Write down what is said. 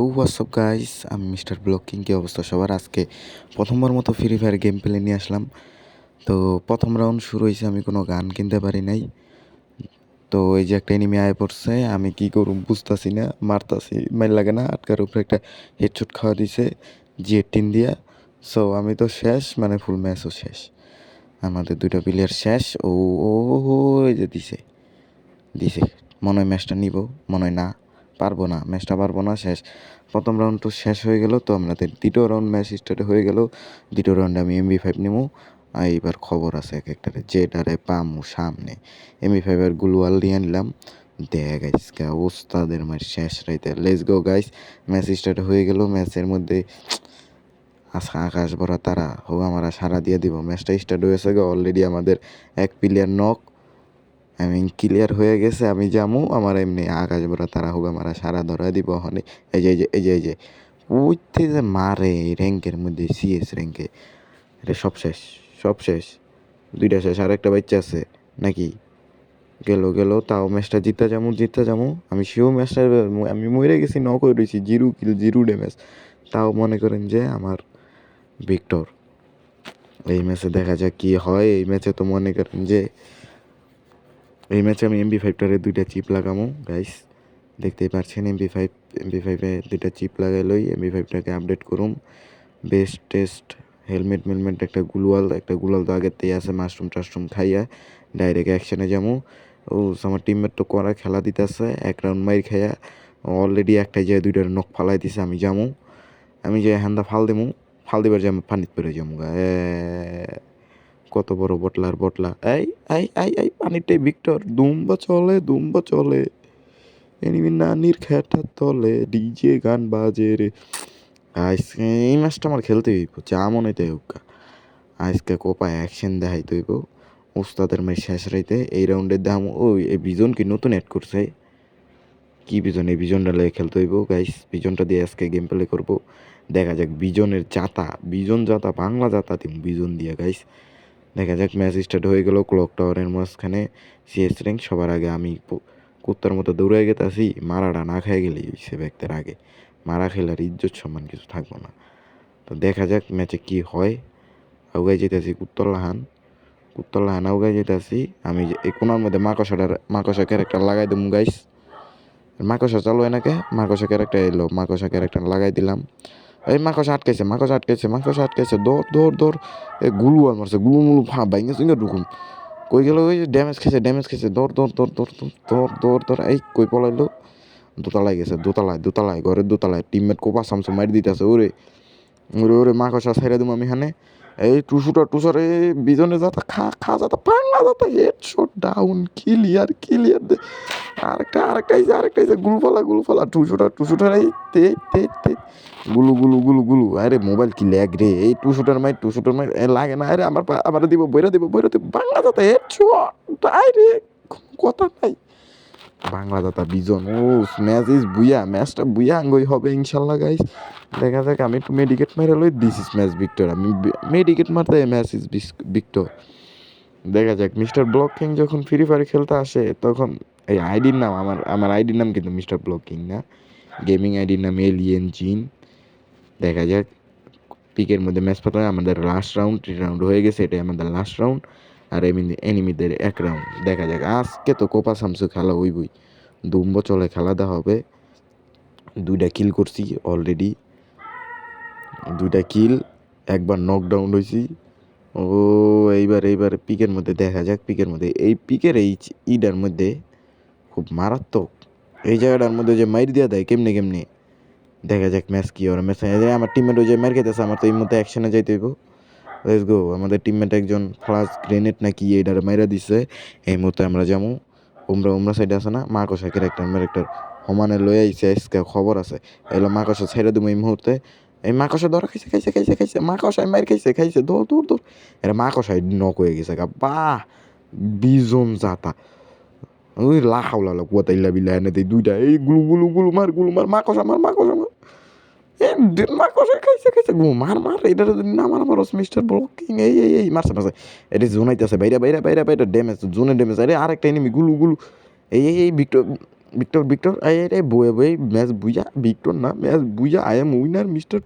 ও what's up guys আমি mister blocking কি অবস্থা সবার? আজকে প্রথমবার মতো ফ্রি ফায়ার গেম প্লে নিয়ে আসলাম। তো প্রথম রাউন্ড শুরু হয়েছে, আমি কোনো গান কিনতে পারি নাই। তো এই যে একটা এনিমি আয় পড়ছে, আমি কি করব বুঝতেছি না, মারতাছি, মাইল লাগে না, আটকার উপরে একটা হেডশট খাওয়া দিছে জি এইটিন দিয়া। সো আমি তো শেষ মানে ফুল ম্যাচও শেষ। আমাদের দুটো প্লেয়ার শেষ। ও ও যে দিছে। দিছে। মনে হয় ম্যাচটা নিব, মনে হয় না। পারব না ম্যাচটা পারব না, শেষ। প্রথম রাউন্ড তো শেষ হয়ে গেল, তো আমাদের দ্বিতীয় রাউন্ড ম্যাচ স্টার্ট হয়ে গেল। দ্বিতীয় রাউন্ডে আমি এমবি ফাইভ নেব আর এইবার খবর আছে এক একটা একটারে যেটারে পামু সামনে। এমবি ফাইভের গুলওয়াল দিয়ে নিলাম। দেখ গাইস ওস্তাদের মার শেষ রাইতে। Let's go guys match start হয়ে গেল ম্যাচের মধ্যে আজকে আকাশ ভরা তারা। হোক আমরা সারা দিয়ে দিব। ম্যাচটা স্টার্ট হয়েছে গো অলরেডি আমাদের এক প্লেয়ার নক আমি ক্লিয়ার হয়ে গেছে, আমি যামু, আমার এমনি আকাশ ভরা তারা হোক আমার সারা ধরা দিব ওখানে। এই যে এই যে এই যে উঠতে যে। মারে এই র্যাঙ্কের মধ্যে সিএস র্যাঙ্কে। এটা সব শেষ সব শেষ। দুইটা শেষ আর একটা বাচ্চা আছে, নাকি? গেল গেল, তাও ম্যাচটা জিতা যামু জিতা যামু। আমি সেও ম্যাচটা, আমি মরে গেছি ন হয়ে রয়েছি জিরো কিল জিরো ড্যামেজ তাও মনে করেন যে আমার ভিক্টর এই ম্যাচে দেখা যাক কি হয়, এই ম্যাচে তো মনে করেন যে এই ম্যাচে আমি এমবি ফাইভটারে দুইটা চিপ লাগামো গাইস দেখতেই পাচ্ছেন এমবি ফাইভ এমবি ফাইভে দুইটা চিপ লাগাইলই এমবি ফাইভটাকে আপডেট করুম। বেস্ট টেস্ট হেলমেট মেলমেট একটা গুলওয়াল, একটা গুলাল তো আগের আছে মাশরুম টাশরুম খাইয়া ডাইরেক্ট অ্যাকশনে যাব ও আমার টিমমেট তো করা খেলা দিতেছে, এক রাউন্ড মাইর খাইয়া অলরেডি একটা যে দুইটার নখ ফালাই দিছে, আমি যামু। আমি যে হ্যান্দা ফাল দিমু, ফাল দিবার যে আমি পানিত পড়ে যাব গা কত বড় বটলার বটলা। এই এই এই এই পানিটাই ভিক্টর, দুম্বা চলে দুম্বা চলে। এনিমি নানির খেটার তলে, ডিজে গান বাজে রে। আজকে এই ম্যাচটা আমার খেলতে হইব, যা মনে তাই হোক আজকে কোপা অ্যাকশন দেখাইতে হইব। উস্তাদের মাই শেষ রাইতে এই রাউন্ডের দাম, ওই, এই বিজন কি নতুন অ্যাড করছে? কি বিজন, এই বিজনটা লেগে খেলতে হইব গাইস বিজনটা দিয়ে আজকে গেম প্লে করব। দেখা যাক বিজনের জাতা বিজন জাতা বাংলা জাতা দিম বিজন দিয়ে গাইস দেখা যাক ম্যাচ স্টার্ট হয়ে গেল ক্লক টাওয়ারের মাঝখানে সিএস র্যাঙ্ক সবার আগে আমি কুত্তার মতো দৌড়ে গেতাছি মারাটা না খাই গেলে সে ব্যক্তির আগে। মারা খেলার ইজ্জত সম্মান কিছু থাকব না। তো দেখা যাক ম্যাচে কি হয়। আউগাই যেতেছি কুত্তরলাহান কুত্তরলাহান আউগাই যেতেছি, আমি এই কোনার মধ্যে মাকসাটার, মাকসা ক্যারেক্টার লাগাই দেবো গাইস মাকসা চালু এনাকে মাকসা ক্যারেক্টার এলো, মাকসা ক্যারেক্টার লাগাই দিলাম। এই মাকস আটকাইছে মাকস আটকাইছে মাকস আটকাইছে। দৌড় দৌড় দৌড়। এ গুলু আর মারছে গুলু মুলু ফা বাইঙ্গে সিঙ্গে ঢুকুন। কই গেল, ওই ড্যামেজ খেয়েছে ড্যামেজ খেয়েছে। দৌড় দৌড় দৌড় দৌড় দৌড় দৌড় দৌড় এই কই পলাইলো? দোতলায় গেছে, দোতলায় দোতলায়, ঘরের দোতলায়। টিমমেট কোপা সামসু মারি দিতেছে, ওরে। ওরে ওরে মাকসা ছেড়ে দিম আমি এখানে। এই টুসুটা টুসার এই বিজনে যাতা খা খা যাতা পাংলা যাতা head shot down clear clear দে। আরেকটা আরেকটা এই যে, আরেকটা এই যে, গুলফালা গুলফালা, টুসুটা, টুসুটার এই তে তে তে। গুলু গুলু গুলু গুলু, আরে মোবাইল কি ল্যাগ রে? এই টুসুটার মাই টু শুটার মাই লাগে না, আরে আমার আমার দিব, বইরা দিব বইরা দিব। বাংলা দাতা হেড শট আরে কথা নাই। বাংলা দাতা বিজন, ও ম্যাচ ইজ বুয়া ম্যাচটা বুইয়া আঙ্গই হবে ইনশাল্লাহ গাইস দেখা যাক, আমি একটু মেডিকেট মেরে লই দিস ইস ম্যাচ ভিক্টর আমি মেডিকেট মারতে ম্যাচ ইজ ভিক্টর দেখা যাক মিস্টার ব্লকিং যখন ফ্রি ফায়ার খেলতে আসে, তখন এই আইডির নাম, আমার আমার আইডির নাম কিন্তু মিস্টার ব্লক না। গেমিং আইডির নাম এলিয়েন জিন দেখা যাক পিকের মধ্যে ম্যাচ পাতা আমাদের লাস্ট রাউন্ড থ্রি রাউন্ড হয়ে গেছে, এটাই আমাদের লাস্ট রাউন্ড আর এমনি এনিমিদের এক রাউন্ড দেখা যাক, আজকে তো কোপা সামসু খেলা হইবই। দুম চলে, খেলা দেওয়া হবে। দুইটা কিল করছি অলরেডি দুইটা কিল একবার নকডাউন হয়েছি ও, এইবার এইবার পিকের মধ্যে দেখা যাক পিকের মধ্যে। এই পিকের এই ইডার মধ্যে খুব মারাত্মক। এই জায়গাটার মধ্যে যে মাইর দেওয়া দেয়, কেমনে কেমনে? দেখা যাক ম্যাচ কী, ওরা ম্যাচ আমার টিমমেট ওই যে মার খেতেছে আমার তো এই মধ্যে অ্যাকশনে যাইতে হইব। লেটস গো আমাদের টিমমেট একজন ফ্লাস গ্রেনেড নাকি এইটার মাইরা দিছে। এই মুহূর্তে আমরা যাব উমরা উমরা সাইডে আছে না? মাকসা ক্যারেক্টার ম্যারেক্টার সমানে লই আইছে, আজকে খবর আছে। এলো মাকসা ছেড়ে দেবো এই মুহূর্তে। এই মাকসা ধরা, খাইছে খাইছে খাইছে খাইছে মাকসায় মার খাইছে খাইছে, দৌড় দৌড় দৌড়। এরা মাকসায় নক হয়ে গেছে গা, বাহ, বিজন জাতা। ওই লাখাও লালা কুয়াতা ইল্লা বিল্লা এনে দুইটা, এই গুলু গুলু গুলু, মার গুলু, মার মাকসা মার মাকসা মার। মাকসা খাইছে খাইছে গু মার মার, এটা না মার আমার মিস্টার ব্লকিং এই এই এই, মারছে মারছে। এটা জোন আইতেছে বাইরে বাইরে বাইরে বাইরে ড্যামেজ জোনে ড্যামেজ আরে আরেকটা এনিমি গুলু গুলু। এই এই এই ভিক্টর ভিক্টর ভিক্টর এই এই বয়ে বয়ে ম্যাচ বুঝা ভিক্টর না ম্যাচ বুঝা আই এম উইনার মিস্টার